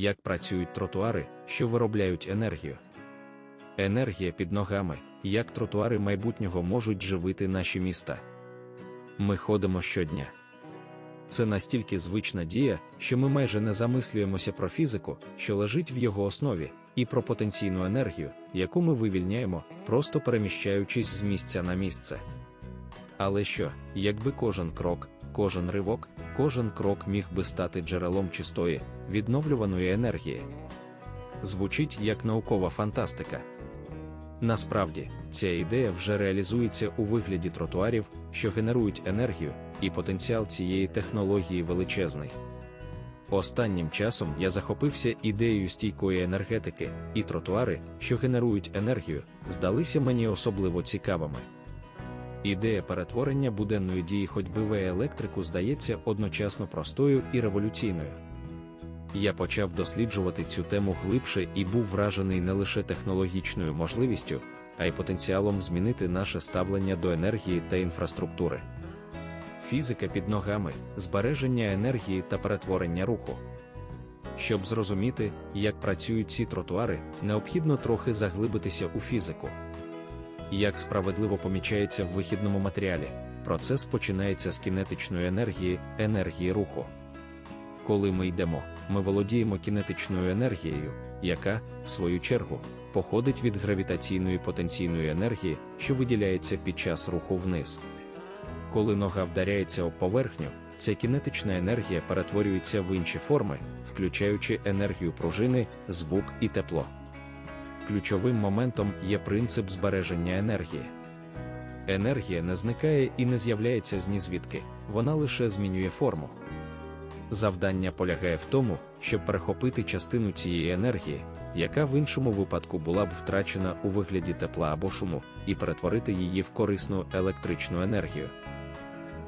як працюють тротуари, що виробляють енергію. Енергія під ногами, як тротуари майбутнього можуть живити наші міста. Ми ходимо щодня. Це настільки звична дія, що ми майже не замислюємося про фізику, що лежить в його основі, і про потенційну енергію, яку ми вивільняємо, просто переміщаючись з місця на місце. Але що, якби кожен крок, кожен ривок, кожен крок міг би стати джерелом чистої, відновлюваної енергії? Звучить як наукова фантастика. Насправді, ця ідея вже реалізується у вигляді тротуарів, що генерують енергію, і потенціал цієї технології величезний. Останнім часом я захопився ідеєю стійкої енергетики, і тротуари, що генерують енергію, здалися мені особливо цікавими. Ідея перетворення буденної дії ходьби в електрику здається одночасно простою і революційною. Я почав досліджувати цю тему глибше і був вражений не лише технологічною можливістю, а й потенціалом змінити наше ставлення до енергії та інфраструктури. Фізика під ногами, збереження енергії та перетворення руху. Щоб зрозуміти, як працюють ці тротуари, необхідно трохи заглибитися у фізику. Як справедливо помічається в вихідному матеріалі, процес починається з кінетичної енергії, енергії руху. Коли ми йдемо, ми володіємо кінетичною енергією, яка, в свою чергу, походить від гравітаційної потенційної енергії, що виділяється під час руху вниз. Коли нога вдаряється об поверхню, ця кінетична енергія перетворюється в інші форми, включаючи енергію пружини, звук і тепло. Ключовим моментом є принцип збереження енергії. Енергія не зникає і не з'являється з нізвідки, вона лише змінює форму. Завдання полягає в тому, щоб перехопити частину цієї енергії, яка в іншому випадку була б втрачена у вигляді тепла або шуму, і перетворити її в корисну електричну енергію.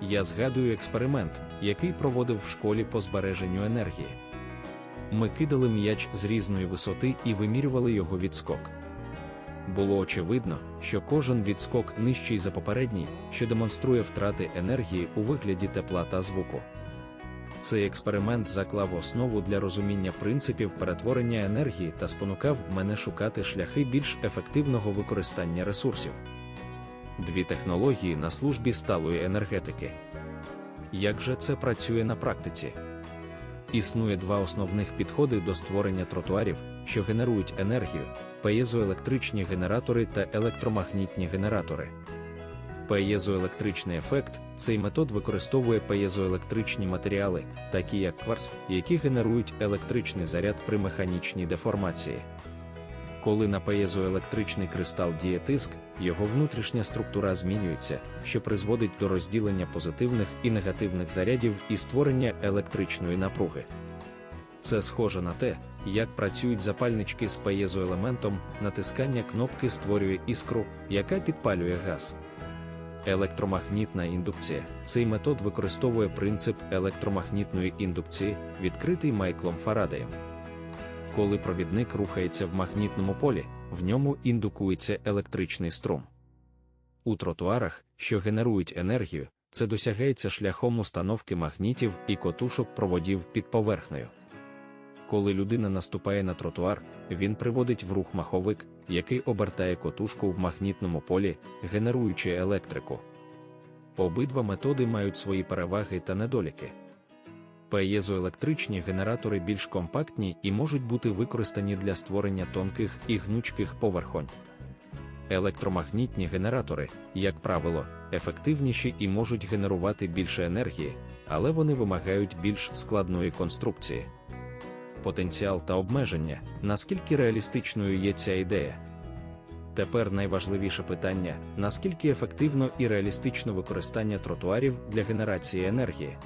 Я згадую експеримент, який проводив в школі по збереженню енергії. Ми кидали м'яч з різної висоти і вимірювали його відскок. Було очевидно, що кожен відскок нижчий за попередній, що демонструє втрати енергії у вигляді тепла та звуку. Цей експеримент заклав основу для розуміння принципів перетворення енергії та спонукав мене шукати шляхи більш ефективного використання ресурсів. Дві технології на службі сталої енергетики. Як же це працює на практиці? Існує два основних підходи до створення тротуарів, що генерують енергію: паєзоелектричні генератори та електромагнітні генератори. Паєзоелектричний ефект цей метод використовує паєзоелектричні матеріали, такі як кварц, які генерують електричний заряд при механічній деформації. Коли на паєзоелектричний кристал діє тиск, його внутрішня структура змінюється, що призводить до розділення позитивних і негативних зарядів і створення електричної напруги. Це схоже на те, як працюють запальнички з паєзоелементом, натискання кнопки створює іскру, яка підпалює газ. Електромагнітна індукція. Цей метод використовує принцип електромагнітної індукції, відкритий Майклом Фарадеєм. Коли провідник рухається в магнітному полі, в ньому індукується електричний струм. У тротуарах, що генерують енергію, це досягається шляхом установки магнітів і котушок проводів під поверхнею. Коли людина наступає на тротуар, він приводить в рух маховик, який обертає котушку в магнітному полі, генеруючи електрику. Обидва методи мають свої переваги та недоліки. Паєзоелектричні генератори більш компактні і можуть бути використані для створення тонких і гнучких поверхонь. Електромагнітні генератори, як правило, ефективніші і можуть генерувати більше енергії, але вони вимагають більш складної конструкції. Потенціал та обмеження, наскільки реалістичною є ця ідея. Тепер найважливіше питання: наскільки ефективно і реалістично використання тротуарів для генерації енергії.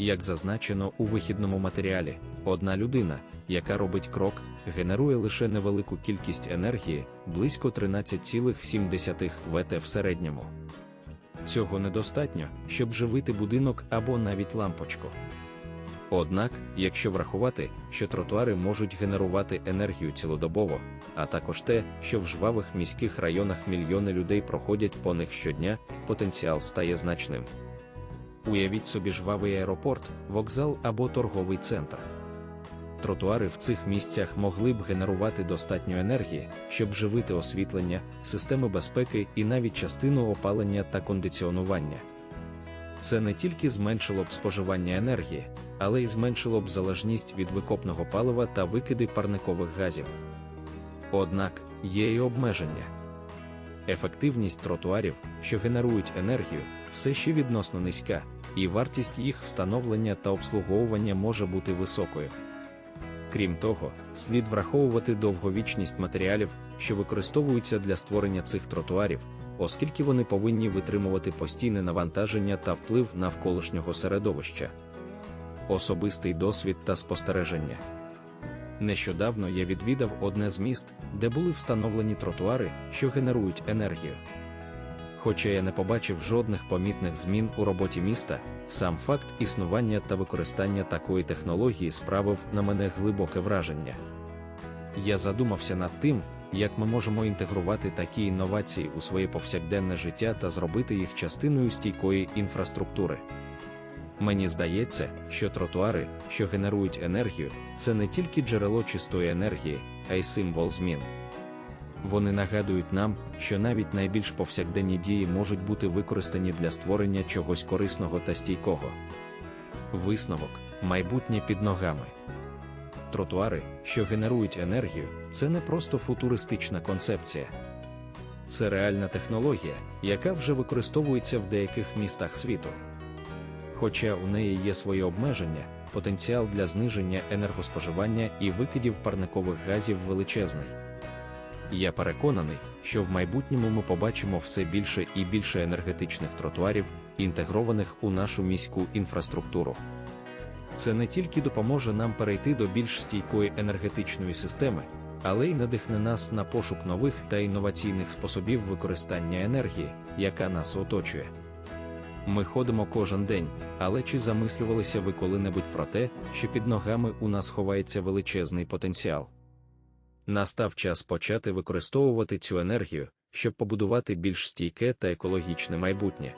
Як зазначено у вихідному матеріалі, одна людина, яка робить крок, генерує лише невелику кількість енергії близько 13,7 Вт в середньому. Цього недостатньо, щоб живити будинок або навіть лампочку. Однак, якщо врахувати, що тротуари можуть генерувати енергію цілодобово, а також те, що в жвавих міських районах мільйони людей проходять по них щодня, потенціал стає значним. Уявіть собі жвавий аеропорт, вокзал або торговий центр. тротуари в цих місцях могли б генерувати достатньо енергії, щоб живити освітлення, системи безпеки і навіть частину опалення та кондиціонування. Це не тільки зменшило б споживання енергії, але й зменшило б залежність від викопного палива та викиди парникових газів. Однак є і обмеження. Ефективність тротуарів, що генерують енергію, все ще відносно низька, і вартість їх встановлення та обслуговування може бути високою. Крім того, слід враховувати довговічність матеріалів, що використовуються для створення цих тротуарів, оскільки вони повинні витримувати постійне навантаження та вплив навколишнього середовища. Особистий досвід та спостереження. Нещодавно я відвідав одне з міст, де були встановлені тротуари, що генерують енергію. Хоча я не побачив жодних помітних змін у роботі міста, сам факт існування та використання такої технології справив на мене глибоке враження. Я задумався над тим, як ми можемо інтегрувати такі інновації у своє повсякденне життя та зробити їх частиною стійкої інфраструктури. Мені здається, що тротуари, що генерують енергію, це не тільки джерело чистої енергії, а й символ змін. Вони нагадують нам, що навіть найбільш повсякденні дії можуть бути використані для створення чогось корисного та стійкого. Висновок майбутнє під ногами. Тротуари, що генерують енергію, це не просто футуристична концепція. Це реальна технологія, яка вже використовується в деяких містах світу. Хоча у неї є свої обмеження, потенціал для зниження енергоспоживання і викидів парникових газів величезний. Я переконаний, що в майбутньому ми побачимо все більше і більше енергетичних тротуарів, інтегрованих у нашу міську інфраструктуру. Це не тільки допоможе нам перейти до більш стійкої енергетичної системи, але й надихне нас на пошук нових та інноваційних способів використання енергії, яка нас оточує. Ми ходимо кожен день, але чи замислювалися ви коли-небудь про те, що під ногами у нас ховається величезний потенціал? Настав час почати використовувати цю енергію, щоб побудувати більш стійке та екологічне майбутнє.